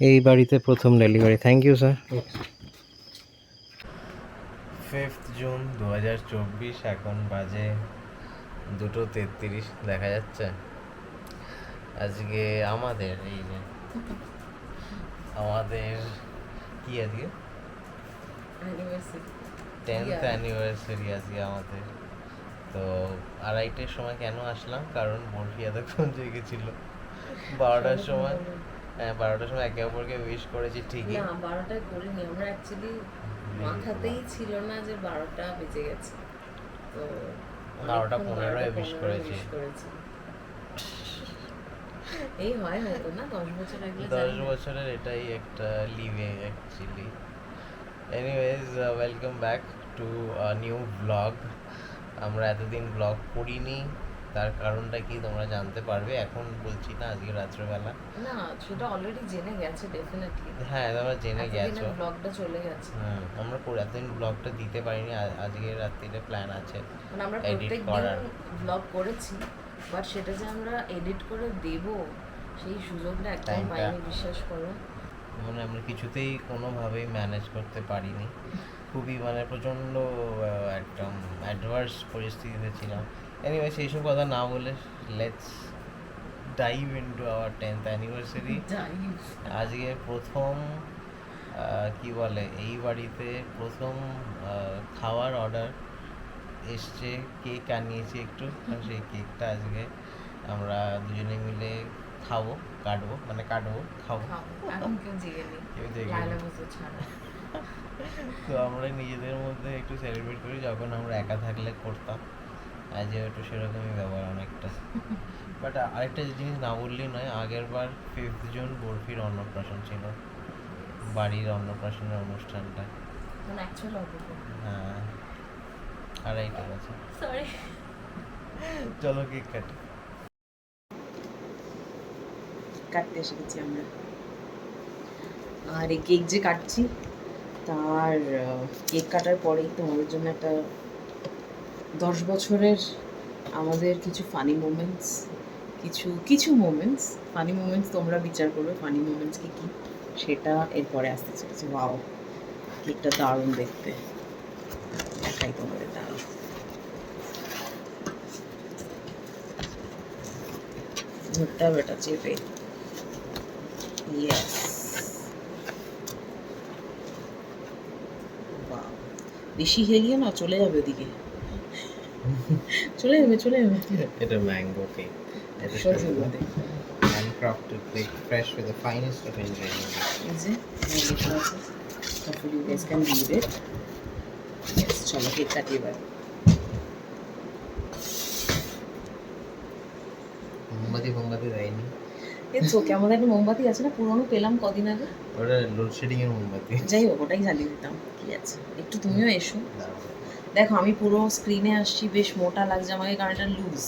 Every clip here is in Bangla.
এই বাড়িতে প্রথম delivery thank you sir fifth June দু হাজার চব্বিশ এখন বাজে দুটো তেত্রিশ দেখা যাচ্ছে। আজকে আমাদের এই যে আমাদের কি আজকে? টেন্থ অ্যানিভার্সারি আজকে আমাদের। তো আড়াইটের সময় কেন আসলাম? কারণ বরফি এতক্ষণ জেগেছিল। বারোটার সময়। বারোটার সময় একে অপরকে উইশ করেছি ঠিকই। না বারোটায় করিনি। আমরা অ্যাকচুয়ালি মাথাতেই ছিল না যে বারোটা বেজে গেছে। তো বারোটা পনেরোয় বারোটা করেছি। করেছি। এই হয় হয়তো না দশ বছর আগে দশ বছরের এটাই একটা লিভে actually anyways welcome back to new blog আমরা এতদিন ব্লগ করিনি। তার কারণটা কি তোমরা জানতে পারবে? এখন বলছি না আজকে রাত্রেবেলা। না সেটা অলরেডি জেনে গেছে ডেফিনেটলি হ্যাঁ তোমরা জেনে গেছো। ব্লগটা চলে গেছে। আমরা পুরো এতদিন ব্লগটা দিতে পারিনি আজকে রাত্রিরে প্ল্যান আছে মানে আমরা প্রত্যেক ব্লগ করেছি বাট সেটা যে আমরা এডিট করে দেব সেই সুযোগটা একদম পাইনি বিশ্বাস করো। মানে আমরা কিছুতেই কোনোভাবেই ম্যানেজ করতে পারিনি। খুবই মানে প্রচণ্ড একদম অ্যাডভার্স পরিস্থিতিতে ছিলাম। এনিওয়ে সেই সব কথা না বলে let's dive into our tenth anniversary আজকে প্রথম কি বলে এই বাড়িতে প্রথম খাওয়ার অর্ডার এসছে কেক আনিয়েছি একটু সেই কেকটা আজকে আমরা দুজনে মিলে খাব কাটবো মানে কাটবো খাব। তো আমরা নিজেদের মধ্যে একটু সেলিব্রেট করি যখন আমরা একা থাকলে করতাম। আজও একটু সেরকমই ব্যবহার অনেকটা। বাট আরেকটা জিনিস না বললেই নয় আগের বার ফিফথ জুন বরফির অন্নপ্রাশন ছিল। বাড়ির অন্নপ্রাশনের অনুষ্ঠানটা। মানে হ্যাঁ। আড়াইটা আছে সরি চলো কেক কাটি। কাটতে এসে গেছি আমরা। আর এই কেক যে কাটছি তার কেক কাটার পরেই তোমাদের জন্য একটা দশ বছরের আমাদের কিছু ফানি মোমেন্টস কিছু কিছু মোমেন্টস ফানি মোমেন্টস তোমরা বিচার করবে ফানি মোমেন্টস কি কি, সেটা এরপরে আসতে চলেছে। ওয়াও কেকটা দারুণ দেখতে। দেখাই তোমাদের দারুণ। ধরতে হবে এটা চেপে ইয়েস বেশি হেলিও না, চলে যাবে ওদিকে। চলে যাবে চলে যাবে। এটা ম্যাঙ্গো কেক এটা hopefully you guys can read it yes মোমবাতি ফোমবাতি দেয়নি। ইটস ওকে আমাদের একটা মোমবাতি আছে না? পুরনো পেলাম কদিন আগে। ওটা লোডশেডিং এর মোমবাতি। যাই হোক ওটাই জ্বালিয়ে দিতাম। কি আছে। একটু তুমিও এসো। দাঁড়াও। দেখো আমি পুরো স্ক্রিনে আসছি বেশ মোটা লাগছে আমাকে কারণ এটা লুজ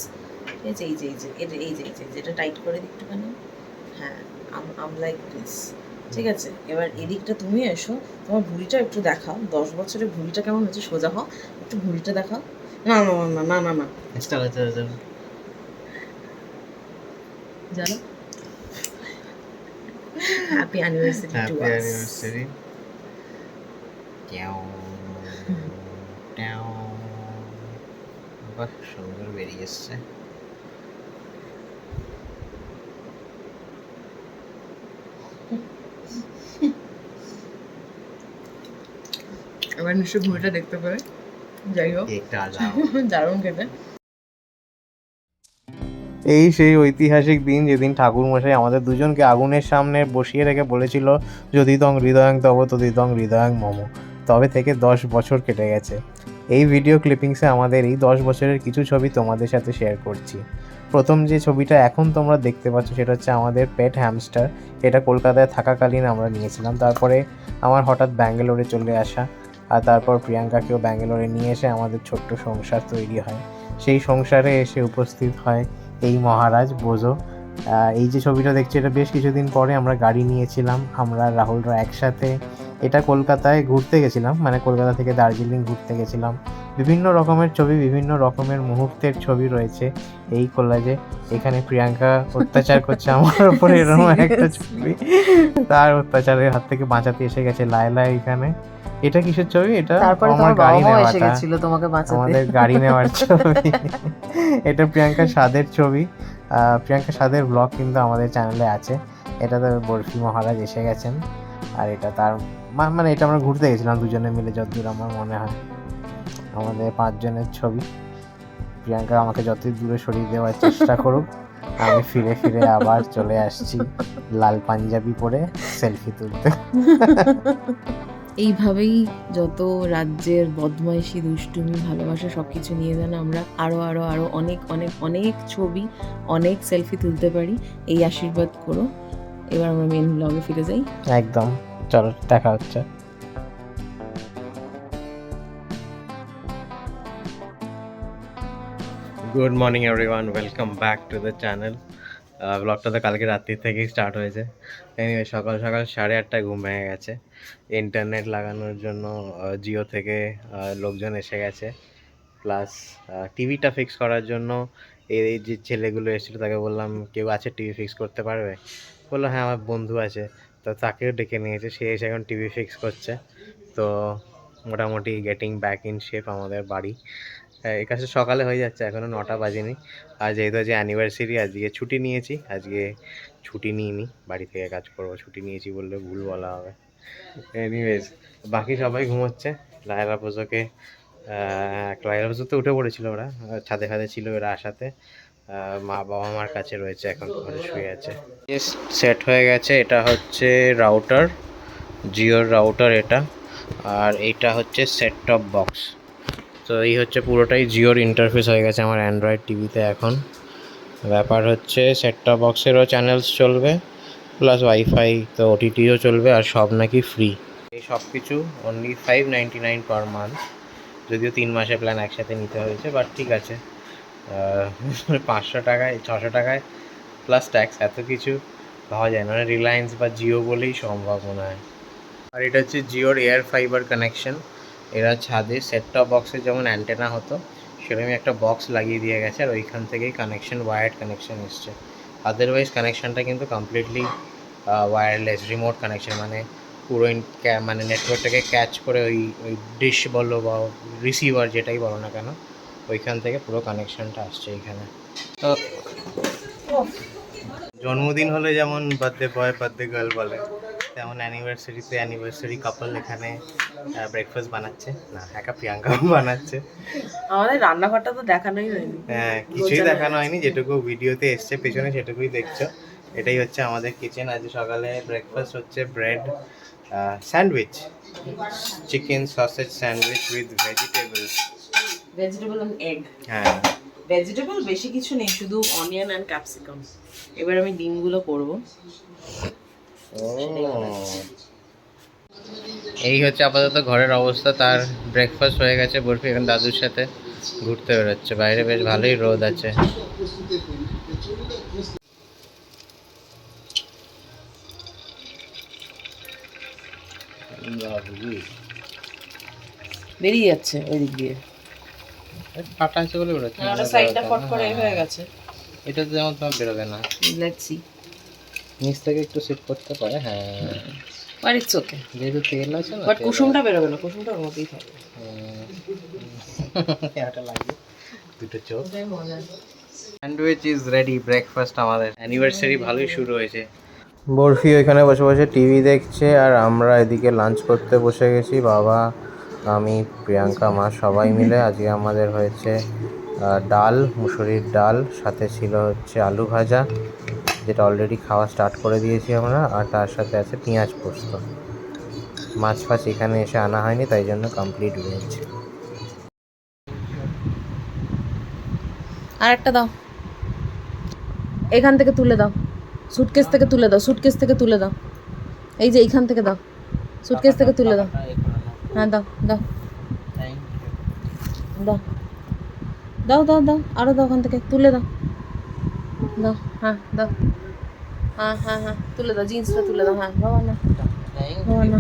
ঠিক আছে এই যে এই যে এটা এই যে এই যে যেটা টাইট করে দিই একটুখানি। হ্যাঁ আম লাইক দিস ঠিক আছে? এবার এদিকটা তুমি এসো তোমার ভুঁড়িটা একটু দেখাও। দশ বছরের ভুঁড়িটা কেমন হচ্ছে সোজা হও। একটু ভুঁড়িটা দেখাও। না না না না না না জানো? হ্যাপি অ্যানিভার্সারি টু আস বাহ সুন্দর বেরিয়ে এসছে এবার নিশ্চয়ই ভুঁড়িটা দেখতে পাবে। যাই হোক। দারুণ খেতে। এই সেই ঐতিহাসিক দিন যেদিন ঠাকুরমশাই আমাদের দুজনকে আগুনের সামনে বসিয়ে রেখে বলেছিল যদি তং হৃদয়ং তব তদি তং হৃদয়ং মম। তবে থেকে দশ বছর কেটে গেছে। এই ভিডিও ক্লিপিংসে আমাদের এই দশ বছরের কিছু ছবি তোমাদের সাথে শেয়ার করছি। প্রথম যে ছবিটা এখন তোমরা দেখতে পাচ্ছ সেটা হচ্ছে আমাদের পেট হ্যামস্টার এটা কলকাতায় থাকাকালীন আমরা নিয়েছিলাম। তারপরে আমার হঠাৎ ব্যাঙ্গালোরে চলে আসা আর তারপর প্রিয়াঙ্কাকেও ব্যাঙ্গালোরে নিয়ে এসে আমাদের ছোট্ট সংসার তৈরি হয়। সেই সংসারে এসে উপস্থিত হয় এই মহারাজ বোঝো। এই যে ছবিটা দেখছি, এটা বেশ কিছুদিন পরে আমরা গাড়ি নিয়েছিলাম। আমরা রাহুলরা একসাথে এটা কলকাতায় ঘুরতে গেছিলাম মানে কলকাতা থেকে দার্জিলিং ঘুরতে গেছিলাম। বিভিন্ন রকমের ছবি বিভিন্ন রকমের মুহূর্তের ছবি রয়েছে এই কোলাজে। এখানে প্রিয়াঙ্কা অত্যাচার করছে আমার উপরে এরকম একটা ছবি। তার অত্যাচারের হাত থেকে বাঁচাতে এসে গেছে লায়লা এখানে। এটা কিসের ছবি? এটা আমার গাড়ি নেওয়াটা। তোমাকে বাঁচাতে। আমাদের গাড়ি নেওয়ার ছবি। এটা প্রিয়াঙ্কা স্বাদের ছবি। প্রিয়াঙ্কা সাদের ব্লগ কিন্তু আমাদের চ্যানেলে আছে। এটাতে বরফি মহারাজ এসে গেছেন। আর এটা তার মানে এটা আমরা ঘুরতে গেছিলাম দুজনে মিলে যতদূর আমার মনে হয়। আমাদের পাঁচজনের ছবি। প্রিয়াঙ্কা আমাকে যতই দূরে সরিয়ে দেওয়ার চেষ্টা করুক আমি ফিরে ফিরে আবার চলে আসছি লাল পাঞ্জাবি পরে সেলফি তুলতে। এইভাবেই যত রাজ্যের বদমাইশি দুষ্টুমি ভালোবাসা সব কিছু নিয়ে যেন আমরা আরও আরও আরও অনেক অনেক অনেক ছবি অনেক সেলফি তুলতে পারি এই আশীর্বাদ করো। এবার আমরা মেন ব্লগে ফিরে যাই। একদম। চলো, দেখা হচ্ছে। Good morning everyone welcome back to the channel ব্লগটা তো কালকে রাত্রি থেকেই স্টার্ট হয়েছে। এনিওয়ে সকাল সকাল সাড়ে আটটায় ঘুম ভেঙে গেছে। ইন্টারনেট লাগানোর জন্য জিও থেকে লোকজন এসে গেছে। প্লাস টিভিটা ফিক্স করার জন্য এই যে ছেলেগুলো এসেছিল, তাকে বললাম, কেউ আছে টিভি ফিক্স করতে পারবে? বলল হ্যাঁ আমার বন্ধু আছে। তো তাকেও ডেকে নিয়েছে, সে এসে এখন টিভি ফিক্স করছে। তো মোটামুটি গেটিং ব্যাক ইন শেপ আমাদের বাড়ি। এই কাজটা সকালে হয়ে যাচ্ছে এখনও নটা বাজেনি। আর যেহেতু আজকে অ্যানিভার্সারি আজকে ছুটি নিয়েছি, আজকে ছুটি নিইনি, বাড়ি থেকে কাজ করব, ছুটি নিয়েছি বললে ভুল বলা হবে। এনিওয়েজ বাকি সবাই ঘুমোচ্ছে। লায়লা পুজোকে লায়লা পুজো তো উঠে পড়েছিল ওরা, ছাদে ফাদে ছিল ওরা আসাতে। মা বাবা মার কাছে রয়েছে, এখন ঘরে শুয়ে আছে। সেট হয়ে গেছে। এটা হচ্ছে রাউটার জিওর রাউটার এটা। আর এটা হচ্ছে সেট টপ বক্স তো এই হচ্ছে পুরোটাই জিওর ইন্টারফেস হয়ে গেছে আমার অ্যান্ড্রয়েড টিভিতে এখন। ব্যাপার হচ্ছে সেট টপ বক্সেরও চ্যানেলস চলবে প্লাস ওয়াইফাই তো ওটিটিও চলবে, আর সব নাকি ফ্রি এই সব কিছু only five ninety nine per month যদিও তিন মাসের প্ল্যান একসাথে নিতে হয়েছে বাট ঠিক আছে। পাঁচশো টাকায়, ছশো টাকায় প্লাস ট্যাক্স এত কিছু পাওয়া যায় না। মানে রিলায়েন্স বা জিও বলেই সম্ভব মনে হয়। আর এটা হচ্ছে জিওর এয়ার ফাইবার কানেকশন এরা ছাদে সেট টপ বক্সে যেমন অ্যান্টেনা হতো, সেরকমই একটা বক্স লাগিয়ে দিয়ে গেছে আর ওইখান থেকেই কানেকশন ওয়ার্ড কানেকশন এসছে। আদারওয়াইজ কানেকশনটা কিন্তু কমপ্লিটলি ওয়্যারলেস রিমোট কানেকশন মানে পুরো মানে নেটওয়ার্কটাকে ক্যাচ করে ওই ওই ডিশ বলো বা রিসিভার যেটাই বলো না কেন ওইখান থেকে পুরো কানেকশনটা আসছে এখানে। তো জন্মদিন হলে যেমন বার্থডে বয় বার্থডে গার্ল বলে তেমন অ্যানিভার্সারিতে অ্যানিভার্সারি কাপল এখানে ব্রেকফাস্ট বানাচ্ছে। না একা প্রিয়াঙ্কা বানাচ্ছে। আমাদের রান্নাঘরটা তো দেখানোই হয়নি। হ্যাঁ কিছুই দেখানো হয়নি যেটুকু ভিডিওতে এসছে পেছনে সেটুকুই দেখছ এটাই হচ্ছে আমাদের কিচেন আজ সকালে ব্রেকফাস্ট হচ্ছে bread sandwich chicken sausage sandwich with vegetables vegetable egg হ্যাঁ। ভেজিটেবল বেশি কিছু নেই শুধু অনিয়ন অ্যান্ড ক্যাপসিকাম এবার আমি ডিমগুলো করব। এই হচ্ছে আপাতত ঘরের অবস্থা তার ব্রেকফাস্ট হয়ে গেছে বরফি এখন দাদুর সাথে ঘুরতে বেরোচ্ছে। বাইরে বেশ ভালোই রোদ আছে। বেরিয়ে যাচ্ছে ওই দিক দিয়ে। ফাটা আছে বলে বেরোচ্ছে। ওটা সাইডটা ফট করে হয়ে গেছে। এটা তো যেমন তোমার বেরোবে না। লেটস সি নিচ থেকে একটু সেট করতে পারে হ্যাঁ। বাট ইটস ওকে যেহেতু তেল আছে না বাট কুসুমটা বেরোবে না কুসুমটা ওর মধ্যেই থাকবে। এটা লাগে। দুটো চোখ। স্যান্ডউইচ ইজ রেডি ব্রেকফাস্ট আমাদের। অ্যানিভার্সারি ভালোই শুরু হয়েছে। বরফি ওইখানে বসে বসে টিভি দেখছে আর আমরা এদিকে লাঞ্চ করতে বসে গেছি। বাবা আমি, প্রিয়াঙ্কা, মা সবাই মিলে আজকে আমাদের হয়েছে ডাল, মুসুরির ডাল, সাথে ছিল হচ্ছে আলু ভাজা, যেটা অলরেডি খাওয়া স্টার্ট করে দিয়েছি আমরা, আর তার সাথে আছে পেঁয়াজ পোস্ত। মাছ ফাছ এখানে এসে আনা হয়নি, তাই জন্য কমপ্লিট ভেজ আর একটা দাও। এখান থেকে তুলে দাও। সুটকেস থেকে তুলে দাও। সুটকেস থেকে তুলে দাও। এই যে এইখান থেকে দাও। সুটকেস থেকে তুলে দাও। হ্যাঁ দাও দাও। দাও। দাও দাও দাও আরও দাও ওখান থেকে তুলে দাও। দাও হ্যাঁ দাও। হ্যাঁ হ্যাঁ হ্যাঁ তুলে দাও জিন্সটা তুলে দাও হ্যাঁ বাবা না। বাবা না।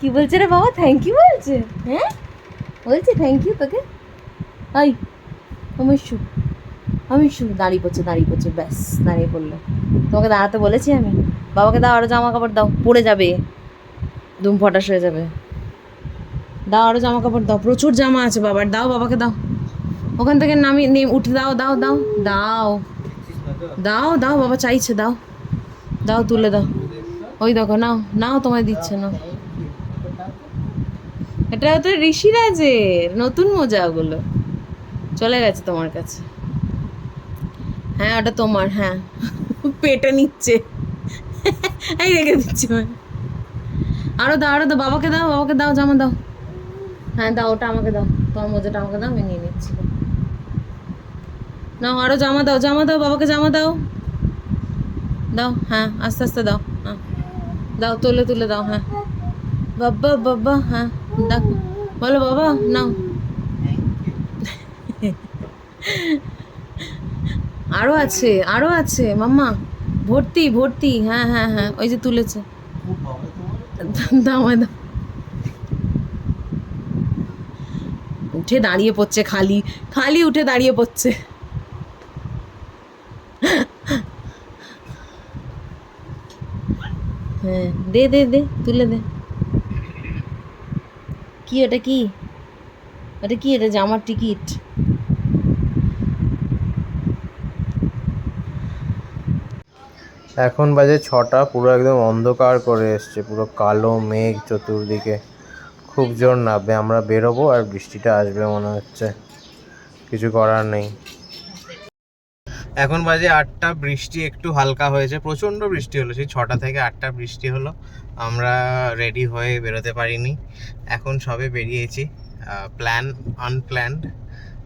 কি বলছে রে বাবা? থ্যাংক ইউ বলছে। হ্যাঁ? বলছে থ্যাংক ইউ তোকে? আই আমার শু আমি শু দাঁড়িয়ে পড়ছে দাঁড়িয়ে পড়ছে ব্যাস দাঁড়িয়ে পড়ল। তোমাকে দাঁড়াতে বলেছি আমি? বাবাকে দাও, আরও জামা কাপড় দাও পড়ে যাবে। দুম ফটাস হয়ে যাবে। দাও আরও জামা কাপড় দাও, প্রচুর জামা আছে বাবার, দাও বাবাকে দাও। ওখান থেকে নামিয়ে নিয়ে উঠে, দাও দাও দাও দাও। দাও দাও, বাবা চাইছে, দাও। দাও, তুলে দাও। ওই দেখো, নাও নাও তোমায় দিচ্ছে না এটা তো ঋষিরাজের নতুন মোজা ওগুলো। চলে গেছে তোমার কাছে। হ্যাঁ ওটা তোমার হ্যাঁ। পেটে নিচ্ছে। এই রেখে দিচ্ছে। আরও দাও আরও দাও, বাবাকে দাও বাবাকে দাও, জামা দাও। হ্যাঁ দাও, ওটা আমাকে দাও। তোমার মোজাটা আমাকে দাও, আমি নিয়ে নিচ্ছি। নাও, আরও জামা দাও জামা দাও, বাবাকে জামা দাও। দাও হ্যাঁ আস্তে আস্তে দাও হ্যাঁ। দাও, তুলে তুলে দাও হ্যাঁ। বাবা বাবা হ্যাঁ দেখো। বলো, বাবা, নাও। আরও আছে আরও আছে, মাম্মা। ভর্তি ভর্তি হ্যাঁ হ্যাঁ হ্যাঁ ওই যে তুলেছে। দাও আমায় দাও। উঠে দাঁড়িয়ে পড়ছে খালি খালি উঠে দাঁড়িয়ে পড়ছে। হ্যাঁ দে দে দে তুলে দে। কি ওটা কি? ওটা কি? এটা জামার টিকিট। এখন বাজে ছটা, পুরো একদম অন্ধকার করে এসছে, পুরো কালো মেঘ চতুর্দিকে। খুব জোর নামবে, আমরা বেরোবো আর বৃষ্টিটা আসবে মনে হচ্ছে। কিছু করার নেই। এখন বাজে আটটা, বৃষ্টি একটু হালকা হয়েছে, প্রচণ্ড বৃষ্টি হলো, সেই ছটা থেকে আটটা বৃষ্টি হলো। আমরা রেডি হয়ে বেরোতে পারিনি। এখন সবে বেরিয়েছি প্ল্যান আনপ্ল্যান্ড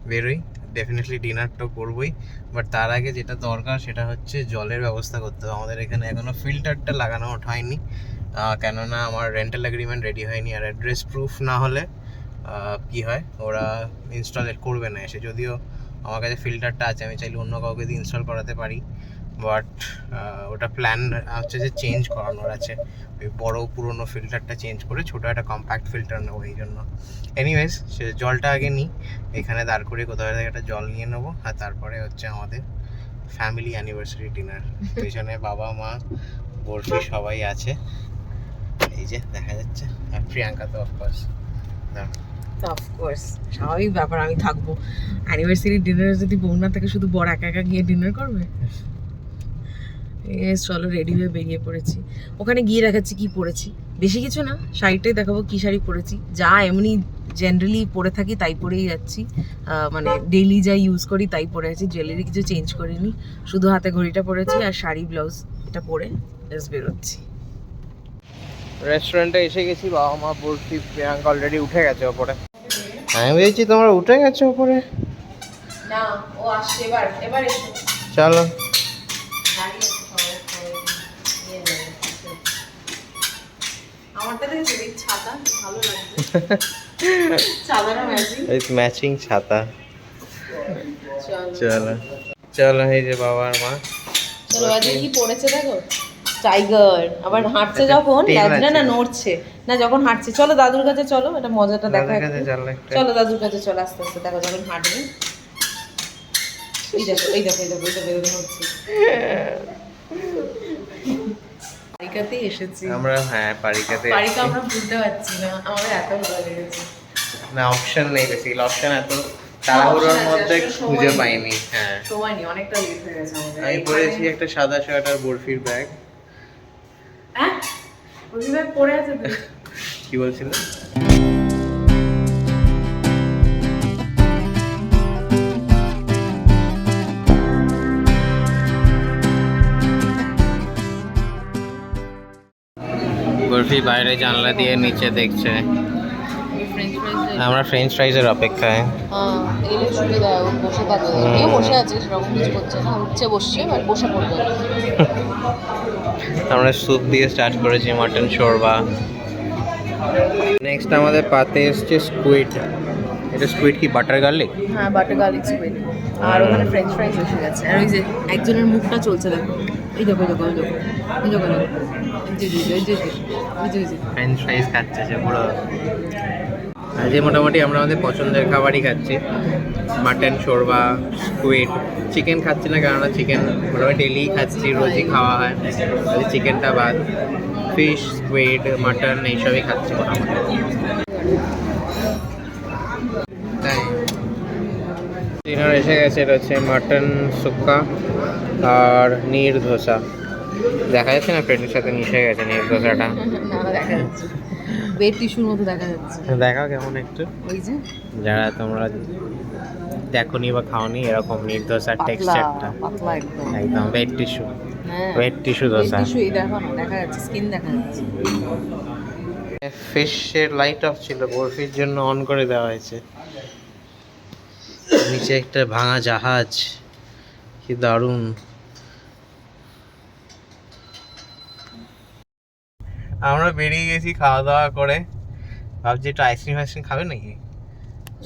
বেরোই। ডেফিনেটলি ডিনার তো করবোই। বাট তার আগে যেটা দরকার সেটা হচ্ছে জলের ব্যবস্থা করতে হবে। আমাদের এখানে এখনও ফিল্টারটা লাগানো হয়নি। কেননা আমার রেন্টাল এগ্রিমেন্ট রেডি হয়নি আর অ্যাড্রেস প্রুফ না হলে কি হয়? ওরা ইনস্টল করবে না এসে। যদিও আমার কাছে ফিল্টারটা আছে, আমি চাইলে অন্য কাউকে দিয়ে ইনস্টল করাতে পারি। বাট ওটা প্ল্যান হচ্ছে যে চেঞ্জ করানোর আছে। ওই বড় পুরনো ফিল্টারটা চেঞ্জ করে ছোটো একটা কম্প্যাক্ট ফিল্টার নেব এই জন্য। এনিওয়েজ সে জলটা আগে নিই। এখানে দাঁড় করে কোথাও থেকে একটা জল নিয়ে নেব। আর তারপরে হচ্ছে আমাদের ফ্যামিলি অ্যানিভার্সারি ডিনার পেছনে বাবা মা বরফি সবাই আছে। এই যে দেখা যাচ্ছে। আর প্রিয়াঙ্কা তো অফকোর্স অফকোর্স স্বাভাবিক ব্যাপার আমি থাকব। অ্যানিভার্সারি ডিনারে যদি বউ না থেকে শুধু বড় একা একা গিয়ে ডিনার করবে? চলো রেডি হয়ে বেরিয়ে পড়েছি। ওখানে গিয়ে দেখাচ্ছি কি পরেছি বেশি কিছু না শাড়িটাই দেখাবো কি শাড়ি পরেছি যা এমনি জেনারেলি পরে থাকি তাই পরেই যাচ্ছি। মানে ডেইলি যা ইউজ করি তাই পরে আছি। জুয়েলারি কিছু চেঞ্জ করিনি। শুধু হাতে ঘড়িটা পরেছি আর শাড়ি ব্লাউজ এটা পরে জাস্ট বেরোচ্ছি। রেস্টুরেন্টে এসে গেছি বাবা মা বরফি প্রিয়াঙ্কা অলরেডি উঠে গেছে ওপরে। আমি ভেবেছি তোমরা উঠে গেছো ওপরে? না ও আসছে এবার এবার এসো। চলো আমারটা দেখেছ এই ছাতা ভালো লাগছে ছাতাটা ম্যাচিং ম্যাচিং ছাতা চলো চলো এই যে বাবা আর মা চলো আজকে কি পড়েছে দেখো টাইগার আবার হাঁটছে যখন তেল না নড়ছে না যখন হাঁটছে চলো দাদুর কাছে চলো এটা মজাটা দেখো চলো দাদুর কাছে চলো আস্তে আস্তে দেখো যখন হাঁটবে এই দেখো এই দেখো এই দেখো এই দেখো হচ্ছে পারিকাতেই এসেছি। আমরা হ্যাঁ পারিকাতে পারিকা আমরা বুঝতে পারছি না আমার এত ভালো লেগেছে না অপশন নেই বেসিক্যালি অপশন এত তাড়াহুড়োর মধ্যে খুঁজে পাইনি হ্যাঁ। সময় নেই অনেকটা লেট হয়ে গেছে আমাদের। আমি পরেছি একটা সাদা শার্ট আর বরফির ব্যাগ। হ্যাঁ? বরফির ব্যাগ পরে আছে কি বলছিল? বরফি বাইরে জানলা দিয়ে নিচে দেখছে। আমরা ফ্রেঞ্চ ফ্রাইজের অপেক্ষায়। হ্যাঁ আমরা স্যুপ দিয়ে স্টার্ট করেছি মাটন শোরবা। নেক্সট আমাদের পাতে এসছে স্কুইড এটা স্কুইড কি বাটার গার্লিক হ্যাঁ বাটার গার্লিক স্কুইড আর ওখানে ফ্রেঞ্চ ফ্রাইজ এসে গেছে। আর ওই যে একজনের মুখটা চলছে দেখো। এই দেখো ফ্রেঞ্চ খাচ্ছে সে পুরো। আজকে মোটামুটি আমরা আমাদের পছন্দের খাবারই খাচ্ছি। মাটন শোরবা স্কুইড চিকেন খাচ্ছি না, কেননা চিকেন মোটামুটি ডেলি খাচ্ছি, রোজই খাওয়া হয়। চিকেনটা বাদ। ফিশ স্কুইড মাটন এইসবই খাচ্ছি মোটামুটি। ডিনার এসে গেছে এটা হচ্ছে মাটন সুক্কা আর নির ধোসা। দেখা যাচ্ছে না প্লেটের সাথে মিশে গেছে নির ধোসাটা? দেখা যাচ্ছে। বেড টিস্যুর মতো দেখা যাচ্ছে। দেখাও কেমন একটু। ওই যে? যারা তোমরা দেখোনি বা খাওনি এরকম নির্দোষার পাতলা টেক্সচারটা পাতলা একদম। একদম ওয়েট টিস্যু হ্যাঁ। Wet tissue bed dosa tissue দেখো না দেখা যাচ্ছে স্কিন দেখা যাচ্ছে। ফিশের লাইট অফ ছিল বরফির জন্য অন করে দেওয়া হয়েছে। নিচে একটা ভাঙা জাহাজ। কি দারুণ। আমরা বেরিয়ে গেছি খাওয়া দাওয়া করে। ভাবছি একটু আইসক্রিম আইসক্রিম খাবে নাকি?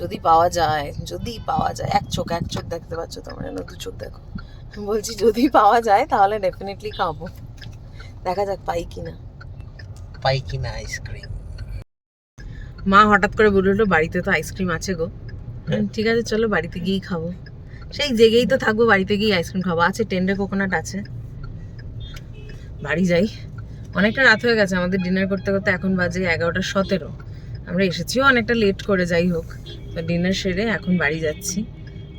যদি পাওয়া যায় যদি পাওয়া যায় এক চোখ এক চোখ দেখতে পাচ্ছ তোমরা না দু চোখ দেখো। বলছি যদি পাওয়া যায় তাহলে ডেফিনেটলি খাব। দেখা যাক পাই কিনা। পাই কিনা আইসক্রিম মা হঠাৎ করে বলে উঠল বাড়িতে তো আইসক্রিম আছে গো। ঠিক আছে, চলো বাড়িতে গিয়েই খাব। সেই জেগেই তো থাকব, বাড়িতে গিয়ে আইসক্রিম খাব। আছে টেন্ডার কোকোনাট আছে। বাড়ি যাই। অনেকটা রাত হয়ে গেছে, আমাদের ডিনার করতে করতে এখন বাজে এগারোটা সতেরো। আমরা এসেছিও অনেকটা লেট করে, যাই হোক। তো ডিনার সেরে এখন বাড়ি যাচ্ছি।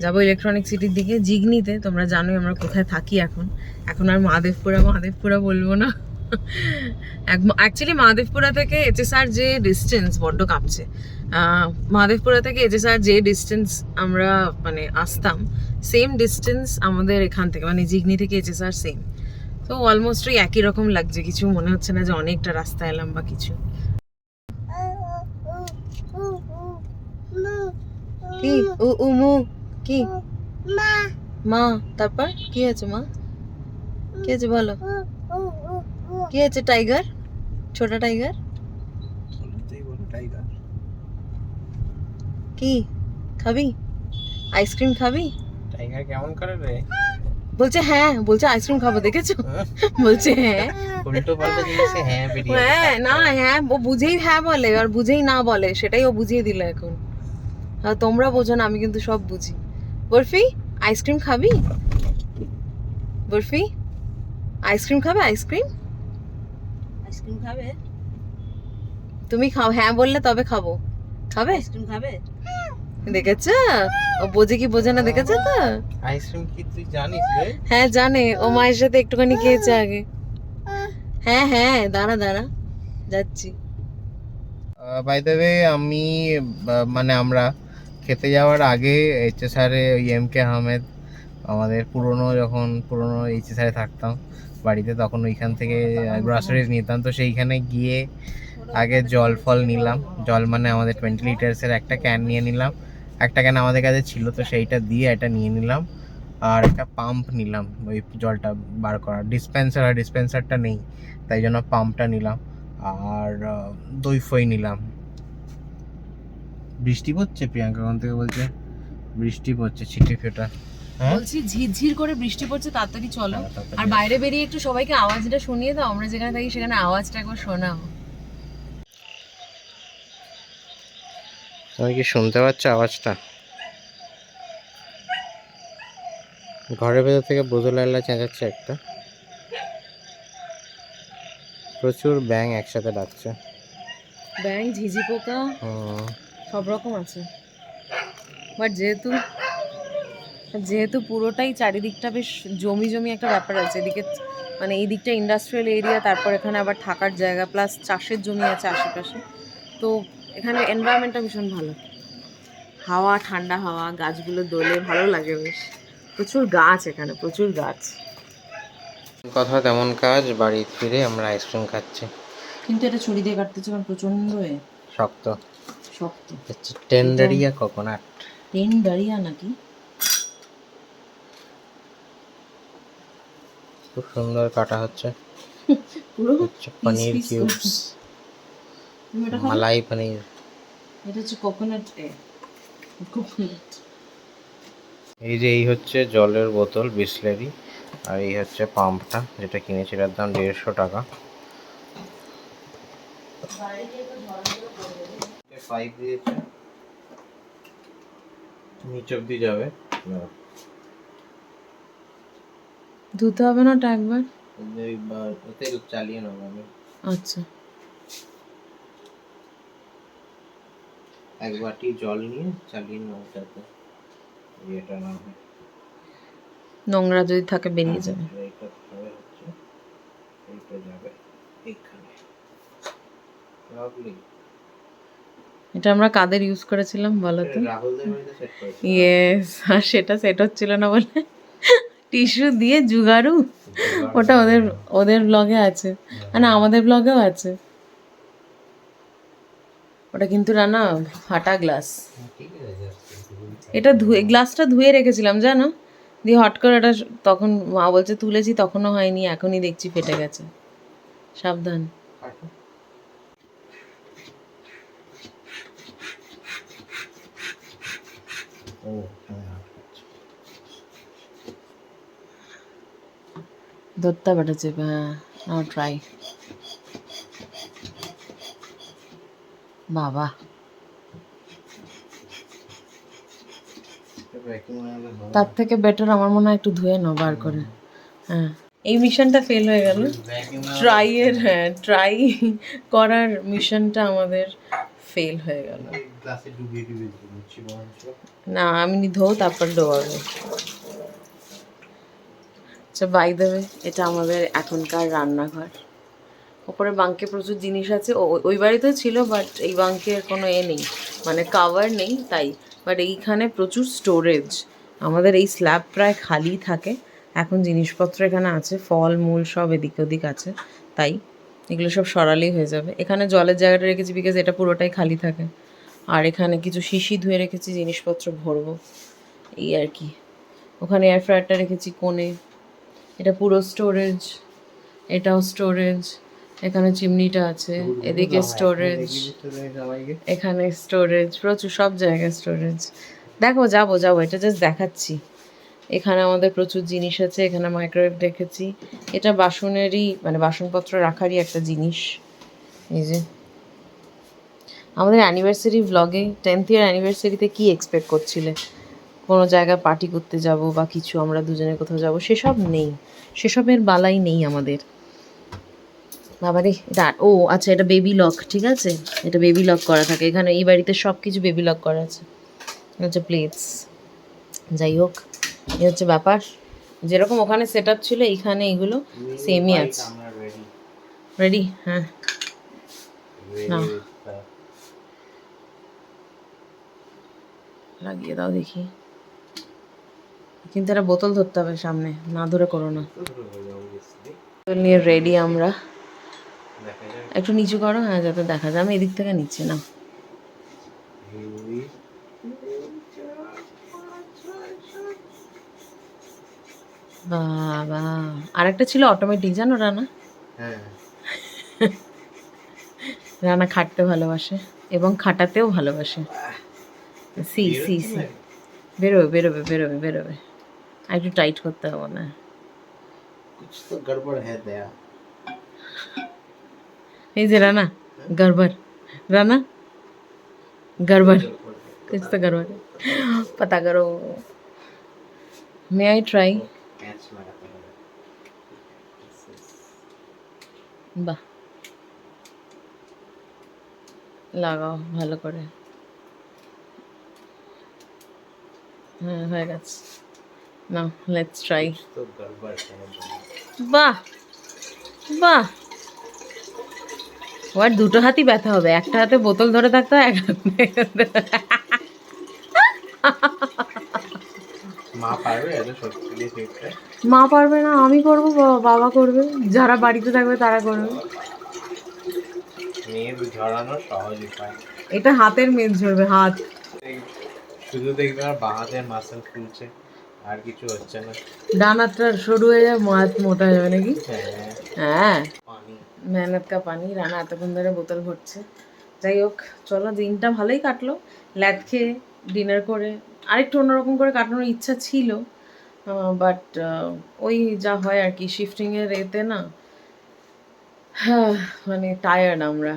যাব ইলেকট্রনিক সিটির দিকে, জিগনিতে। তোমরা জানোই আমরা কোথায় থাকি এখন। এখন আর মহাদেবপুরা মহাদেবপুরা বলব না। অ্যাকচুয়ালি মহাদেবপুরা থেকে এইচএসআর যে ডিস্টেন্স বড্ড কাঁপছে। মহাদেবপুরা থেকে এইচএসআর যে ডিস্টেন্স আমরা মানে আসতাম সেম ডিস্টেন্স আমাদের এখান থেকে মানে জিগনি থেকে এইচএসআর সেম তো অলমোস্ট ওই একই রকম লাগছে কিছু মনে হচ্ছে না যে অনেকটা রাস্তা এলাম বা কিছু। কি? উ উ মু কি? মা তারপর? কি হয়েছে মা? কি হয়েছে বলো? কি হয়েছে টাইগার ছোট টাইগার কি? খাবি? আইসক্রিম খাবি? টাইগার কেমন করে রে? বলছে হ্যাঁ বলছে আইসক্রিম খাব দেখেছ? বলছে হ্যাঁ। উল্টো পাল্টা জিনিসে হ্যাঁ বেরিয়ে হ্যাঁ না হ্যাঁ ও বুঝেই হ্যাঁ বলে আর বুঝেই না বলে সেটাই ও বুঝিয়ে দিল এখন। তোমরা বোঝো না আমি কিন্তু সব বুঝি। বরফি আইসক্রিম খাবি? বরফি আইসক্রিম খাবে আইসক্রিম আইসক্রিম খাবে? তুমি খাও হ্যাঁ বললে তবে খাব। খাবে? আইসক্রিম খাবে? দেখেছ? ও বোঝে কি বোঝে না দেখেছ তো? আইসক্রিম কি তুই জানিস রে? হ্যাঁ জানে। ও মায়ের সাথে একটুখানি খেয়েছে আগে। হ্যাঁ হ্যাঁ দাঁড়া দাঁড়া। যাচ্ছি। বাই দ্য ওয়ে আমি মানে আমরা খেতে যাওয়ার আগে এইচএসআরে ওই এম কে আহমেদ আমাদের পুরনো যখন পুরনো এইচএসআরে থাকতাম বাড়িতে তখন ওইখান থেকে গ্রসারিজ নিতাম। তো সেইখানে গিয়ে আগে জল ফল নিলাম। জল মানে আমাদের টোয়েন্টি লিটার্সের একটা ক্যান নিয়ে নিলাম। একটা ক্যান আমাদের কাছে ছিল, তো সেইটা দিয়ে এটা নিয়ে নিলাম। আর একটা পাম্প নিলাম, ওই জলটা বার করার। ডিসপেন্সার আর ডিসপেন্সারটা নেই, তাই জন্য পাম্পটা নিলাম। আর দই ফই নিলাম। বৃষ্টি পড়ছে প্রিয়াঙ্কা থেকে বলছে? বৃষ্টি পড়ছে, ছিটে ফেটা। বলছি ঝিরঝির করে বৃষ্টি পড়ছে তাড়াতাড়ি চলো। হ্যাঁ, আর বাইরে বেরিয়ে একটু সবাইকে আওয়াজটা শুনিয়ে দাও আমরা যেখানে থাকি সেখানে আওয়াজটা একবার শোনাও। তুমি কি শুনতে পাচ্ছ আওয়াজটা? ঘরের ভেতর থেকে বোঝলাইলা চেঁচাচ্ছে একটা। প্রচুর ব্যাং একসাথে ডাকছে। ব্যাং ঝিঝি পোকা সব রকম আছে। বাট যেহেতু যেহেতু পুরোটাই চারিদিকটা বেশ জমি জমি একটা ব্যাপার আছে এদিকে মানে এই দিকটা ইন্ডাস্ট্রিয়াল এরিয়া তারপর এখানে আবার থাকার জায়গা প্লাস চাষের জমি আছে আশেপাশে। তো এখানে এনভায়রনমেন্টটা ভীষণ ভালো। হাওয়া ঠান্ডা হাওয়া গাছগুলো দোলে ভালো লাগে বেশ। প্রচুর গাছ এখানে প্রচুর গাছ। কথা তেমন কাজ বাড়ি ফিরে আমরা আইসক্রিম খাচ্ছি। কিন্তু এটা ছুরি দিয়ে কাটতেছে কারণ প্রচণ্ড এ। শক্ত। শক্ত। টেন্ডারিয়া কোকোনাট টেন দাঁড়িয়া নাকি? খুব সুন্দর কাটা হচ্ছে। পুরো হচ্ছে পনির কিউবস? মালাই পনির। এটা হচ্ছে কোকোনাট কোকোনাট এই যে এই হচ্ছে জলের বোতল বিসলেরি আর এই হচ্ছে পাম্পটা যেটা কিনেছি কিনেছিলাম দাম দেড়শো টাকা। পাইপ দিয়েছে। নিচ অব্দি যাবে। ধুতে হবে না ওটা একবার? ওতে চালিয়ে নেব আমি আচ্ছা। এক বাটি জল নিয়ে চালিয়ে নেব ওটাতে। ইয়েটা না হয়। নোংরা যদি থাকে বেরিয়ে যাবে। এইটা হবে হচ্ছে এইটা যাবে এইখানে। লাভলি এটা আমরা কাদের ইউজ করেছিলাম বলো তো? ইয়েস আর সেটা সেট হচ্ছিল না বলে। টিস্যু দিয়ে জুগাড়ু? ওটা ওদের ওদের ব্লগে আছে। না আমাদের ব্লগেও আছে। ওটা কিন্তু রানা ফাটা গ্লাস এটা ধুয়ে গ্লাসটা ধুয়ে রেখেছিলাম, জানো? দিয়ে হট করে এটা তখন মা বলছে, তুলেছি, তখনও হয়নি, এখনই দেখছি, ফেটে গেছে। সাবধান। ও হ্যাঁ আটকাচ্ছে। এটা vacuum হয়ে গেলে হবে। তার থেকে বেটার আমার মনে হয় একটু ধুয়ে নাও বার করে। হ্যাঁ। এই মিশনটা ফেল হয়ে গেল। Vacuum হয়ে ট্রাই এর হ্যাঁ ট্রাই করার মিশনটা আমাদের ফেল হয়ে গেল। না আমি নি ধো তারপর ডোবাবে আচ্ছা বাই দেবে এটা আমাদের এখনকার রান্নাঘর। ওপরে বাঙ্কে প্রচুর জিনিস আছে ওই বাড়িতেও ছিল বাট এই বাঙ্কের কোনো এ নেই। মানে কাভার নেই, তাই। বাট এইখানে প্রচুর স্টোরেজ আমাদের এই স্ল্যাব প্রায় খালি থাকে। এখন জিনিসপত্র এখানে আছে, ফল, মূল সব এদিক ওদিক আছে, তাই। এগুলো সব সরালেই হয়ে যাবে। এখানে জলের জায়গাটা রেখেছি বিকজ এটা পুরোটাই খালি থাকে। আর এখানে কিছু শিশি ধুয়ে রেখেছি, জিনিসপত্র ভরবো। এই আর কি। ওখানে এয়ার ফ্রায়ারটা রেখেছি, কোণে। এটা পুরো স্টোরেজ এটাও স্টোরেজ এখানে চিমনিটা আছে এদিকে স্টোরেজ এখানে স্টোরেজ প্রচুর সব জায়গায় স্টোরেজ দেখো যাব যাব এটা জাস্ট দেখাচ্ছি। এখানে আমাদের প্রচুর জিনিস আছে এখানে মাইক্রোওয়েভ দেখেছি। এটা বাসনেরই মানে বাসনপত্র রাখারই একটা জিনিস। এই যে। আমাদের অ্যানিভার্সারি ব্লগে টেন্থ ইয়ার অ্যানিভার্সারিতে কী এক্সপেক্ট করছিলে? কোনো জায়গায় পার্টি করতে যাব বা কিছু আমরা দুজনে কোথাও যাব সেসব নেই। সেসবের বালাই নেই আমাদের। বাবারে এটা ও আচ্ছা এটা বেবি লক ঠিক আছে? এটা বেবি লক করা থাকে। এখানে এই বাড়িতে সব কিছু বেবি লক করা আছে। হচ্ছে প্লেটস যাই হোক এ হচ্ছে ব্যাপার। যেরকম ওখানে সেট আপ ছিল এইখানে এগুলো সেমই আছে। রেডি রেডি হ্যাঁ। না। লাগিয়ে দাও দেখি। কিন্তু একটা বোতল ধরতে হবে সামনে না ধরে করো না। নিয়ে রেডি আমরা। একটু নিচু করো হ্যাঁ যাতে দেখা যায়। আমি এদিক থেকে নিচ্ছি না বাবা আরেকটা ছিল অটোমেটিক জানো রানা? হ্যাঁ। রানা খাটতে ভালোবাসে এবং খাটাতেও ভালোবাসে। সি সি সি। বেরোবে বেরোবে বেরোবে বেরোবে। একটু টাইট করতে হবে না कुछ तो गड़बड़ है दया এই যে রানা গড়বড় রানা गड़बड़ कुछ तो गड़बड़ है पता करो मे आई ट्राई कैच लगाते हैं বাহ লাগাও ভালো করে হ্যাঁ হয়ে গেছে না লেটস ট্রাই বাহ বাহ। ওর দুটো হাতই ব্যথা হবে একটা হাতে বোতল ধরে থাকতে এক মা পারবে না আমি করব বাবা করবে। যারা বাড়িতে থাকবে তারা করবে। এটা হাতের মেদ ঝরবে হাত। শুধু দেখবে বাঁ হাতের মাসেল ফুলছে আর কিছু হচ্ছে না। ডান হাতটা সরু হয়ে যাবে হাত মোটা হয়ে যাবে নাকি? হ্যাঁ হ্যাঁ। মেহনত কা পানি রানা এতক্ষণ ধরে বোতল ভরছে। যাই হোক চলো দিনটা ভালোই কাটলো। ল্যাদ খেয়ে ডিনার করে আরেকটু অন্যরকম করে কাটানোর ইচ্ছা ছিল বাট ওই যা হয় আর কি শিফটিংয়ের এতে না হ্যাঁ মানে টায়ার্ড আমরা।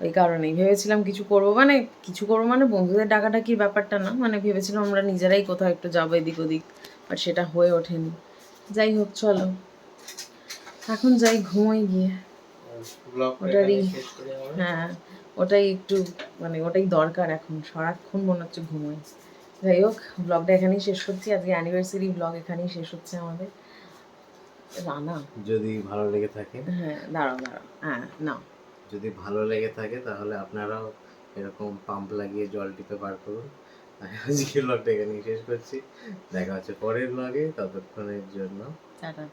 ওই কারণেই ভেবেছিলাম কিছু করব মানে কিছু করব মানে বন্ধুদের ডাকাডাকির ব্যাপারটা না মানে ভেবেছিলাম আমরা নিজেরাই কোথাও একটু যাব এদিক ওদিক। বাট সেটা হয়ে ওঠেনি। যাই হোক চলো। এখন যাই ঘুমোই গিয়ে। ওটারই হ্যাঁ ওটাই একটু মানে ওটাই দরকার এখন। সারাক্ষণ মনে হচ্ছে ঘুমোই। যাই হোক ব্লগটা এখানেই শেষ করছি। আজকে অ্যানিভার্সারি ব্লগ এখানেই শেষ হচ্ছে আমাদের। রানা? যদি ভালো লেগে থাকে। হ্যাঁ দাঁড়াও দাঁড়াও। হ্যাঁ না যদি ভালো লেগে থাকে তাহলে আপনারাও এরকম পাম্প লাগিয়ে জল টিপে বার করুন। আর আজকে ব্লগটা এখানেই শেষ করছি। দেখা হচ্ছে পরের ব্লগে ততক্ষণের জন্য। টাটা।